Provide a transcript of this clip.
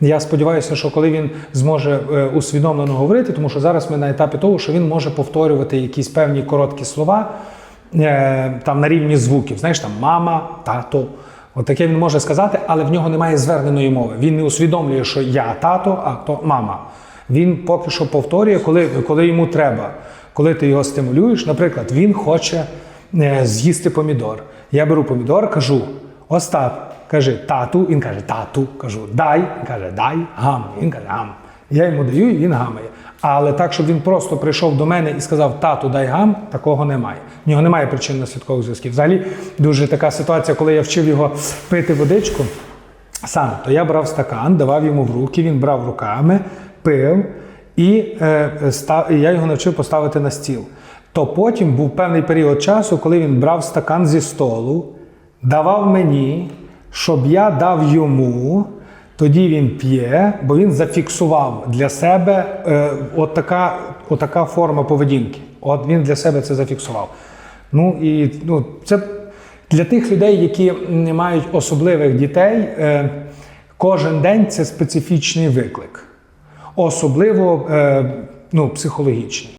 Я сподіваюся, що коли він зможе е, усвідомлено говорити, тому що зараз ми на етапі того, що він може повторювати якісь певні короткі слова е, там на рівні звуків. Знаєш, там мама, тато. От він може сказати, але в нього немає зверненої мови. Він не усвідомлює, що я тато, а то мама. Він поки що повторює, коли, коли йому треба. Коли ти його стимулюєш, наприклад, він хоче е, з'їсти помідор. Я беру помідор, кажу: Остап, каже тату, він каже тату, кажу дай, він каже дай, гам, він каже гам. Я йому даю, він гамає. Але так, щоб він просто прийшов до мене і сказав тату, дай гам, такого немає. В нього немає причинно-слідкових зв'язків. Взагалі, дуже така ситуація, коли я вчив його пити водичку сам, то я брав стакан, давав йому в руки, він брав руками, пив, і е, став, і я його навчив поставити на стіл. То потім був певний період часу, коли він брав стакан зі столу, давав мені, щоб я дав йому. Тоді він п'є, бо він зафіксував для себе е, от така, от така форма поведінки. От він для себе це зафіксував. Ну і ну, це для тих людей, які не мають особливих дітей, е, кожен день це специфічний виклик, особливо е, ну, психологічний.